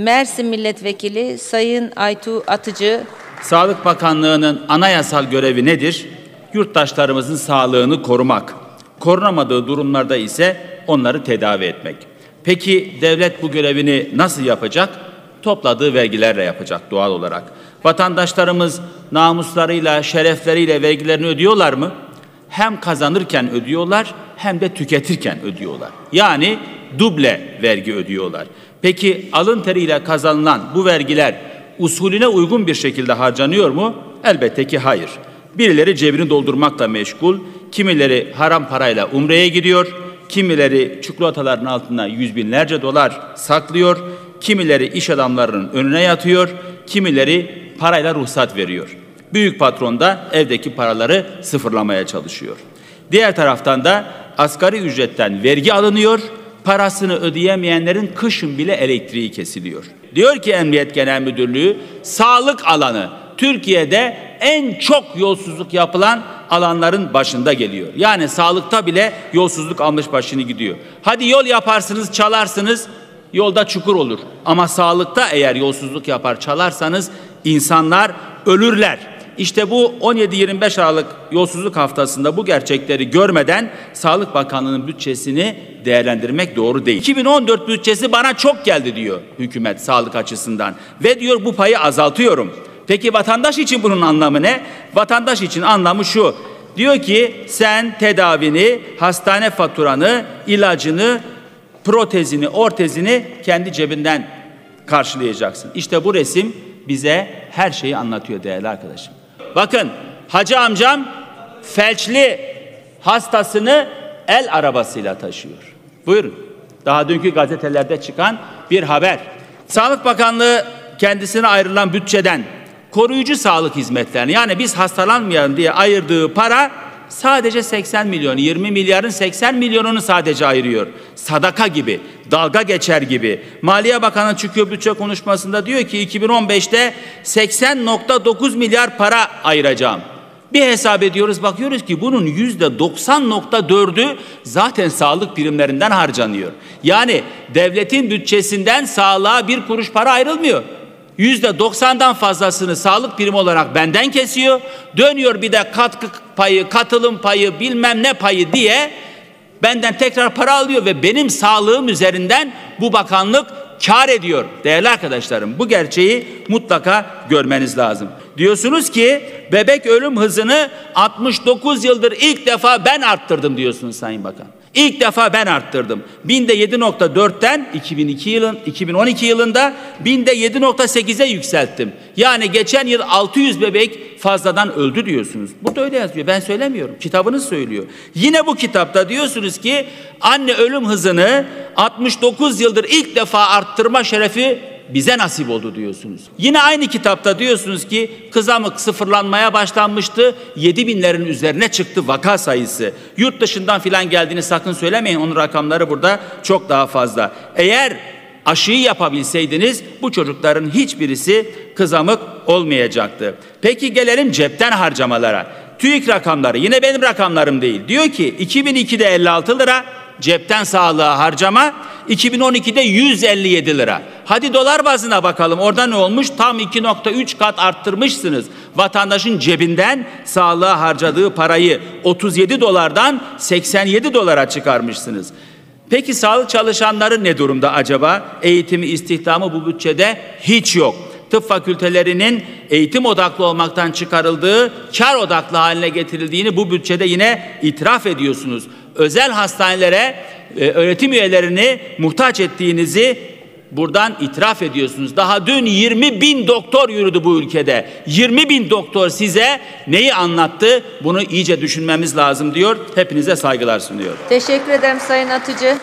Mersin Milletvekili Sayın Aytu Atıcı Sağlık Bakanlığı'nın anayasal görevi nedir? Yurttaşlarımızın sağlığını korumak. Korunamadığı durumlarda ise onları tedavi etmek. Peki devlet bu görevini nasıl yapacak? Topladığı vergilerle yapacak doğal olarak. Vatandaşlarımız namuslarıyla, şerefleriyle vergilerini ödüyorlar mı? Hem kazanırken ödüyorlar hem de tüketirken ödüyorlar. Yani duble vergi ödüyorlar. Peki alın teriyle kazanılan bu vergiler usulüne uygun bir şekilde harcanıyor mu? Elbette ki hayır. Birileri cebini doldurmakla meşgul, kimileri haram parayla umreye gidiyor, kimileri çikolataların altına yüz binlerce dolar saklıyor, kimileri iş adamlarının önüne yatıyor, kimileri parayla ruhsat veriyor. Büyük patron da evdeki paraları sıfırlamaya çalışıyor. Diğer taraftan da asgari ücretten vergi alınıyor, parasını ödeyemeyenlerin kışın bile elektriği kesiliyor. Diyor ki Emniyet Genel Müdürlüğü, sağlık alanı Türkiye'de en çok yolsuzluk yapılan alanların başında geliyor. Yani sağlıkta bile yolsuzluk almış başını gidiyor. Hadi yol yaparsınız, çalarsınız, yolda çukur olur. Ama sağlıkta eğer yolsuzluk yapar, çalarsanız insanlar ölürler. İşte bu 17-25 Aralık yolsuzluk haftasında bu gerçekleri görmeden Sağlık Bakanlığı'nın bütçesini değerlendirmek doğru değil. 2014 bütçesi bana çok geldi diyor hükümet sağlık açısından ve diyor bu payı azaltıyorum. Peki vatandaş için bunun anlamı ne? Vatandaş için anlamı şu. Diyor ki sen tedavini, hastane faturanı, ilacını, protezini, ortezini kendi cebinden karşılayacaksın. İşte bu resim bize her şeyi anlatıyor değerli arkadaşım. Bakın hacı amcam felçli hastasını el arabasıyla taşıyor. Buyurun. Daha dünkü gazetelerde çıkan bir haber. Sağlık Bakanlığı kendisine ayrılan bütçeden koruyucu sağlık hizmetlerini yani biz hastalanmayalım diye ayırdığı para sadece 80 milyon, 20 milyarın 80 milyonunu sadece ayırıyor. Sadaka gibi, dalga geçer gibi. Maliye Bakanı çıkıyor bütçe konuşmasında diyor ki 2015'te 80.9 milyar para ayıracağım. Bir hesap ediyoruz bakıyoruz ki bunun yüzde 90.4'ü zaten sağlık birimlerinden harcanıyor. Yani devletin bütçesinden sağlığa bir kuruş para ayrılmıyor. Yüzde 90'dan fazlasını sağlık birimi olarak benden kesiyor. Dönüyor bir de katkı payı, katılım payı, bilmem ne payı diye benden tekrar para alıyor ve benim sağlığım üzerinden bu bakanlık kar ediyor. Değerli arkadaşlarım bu gerçeği mutlaka görmeniz lazım. Diyorsunuz ki bebek ölüm hızını 69 yıldır ilk defa ben arttırdım diyorsunuz Sayın Bakan. İlk defa ben arttırdım. Binde 7.4'ten 2002 yılın 2012 yılında binde 7.8'e yükselttim. Yani geçen yıl 600 bebek fazladan öldü diyorsunuz. Burada öyle yazıyor. Ben söylemiyorum. Kitabınız söylüyor. Yine bu kitapta diyorsunuz ki anne ölüm hızını 69 yıldır ilk defa arttırma şerefi bize nasip oldu diyorsunuz. Yine aynı kitapta diyorsunuz ki kızamık sıfırlanmaya başlanmıştı. 7 binlerin üzerine çıktı vaka sayısı. Yurt dışından filan geldiğini sakın söylemeyin. Onun rakamları burada çok daha fazla. Eğer aşıyı yapabilseydiniz bu çocukların hiçbirisi kızamık olmayacaktı. Peki gelelim cepten harcamalara. TÜİK rakamları yine benim rakamlarım değil. Diyor ki 2002'de 56 lira cepten sağlığa harcama 2012'de 157 lira. Hadi dolar bazına bakalım. Orada ne olmuş? Tam 2.3 kat arttırmışsınız. Vatandaşın cebinden sağlığa harcadığı parayı 37 dolardan 87 dolara çıkarmışsınız. Peki sağlık çalışanları ne durumda acaba? Eğitimi, istihdamı bu bütçede hiç yok. Tıp fakültelerinin eğitim odaklı olmaktan çıkarıldığı, kar odaklı haline getirildiğini bu bütçede yine itiraf ediyorsunuz. Özel hastanelere e, öğretim üyelerini muhtaç ettiğinizi buradan itiraf ediyorsunuz. Daha dün 20 bin doktor yürüdü bu ülkede. 20 bin doktor size neyi anlattı? Bunu iyice düşünmemiz lazım diyor. Hepinize saygılar sunuyor. Teşekkür ederim Sayın Atıcı.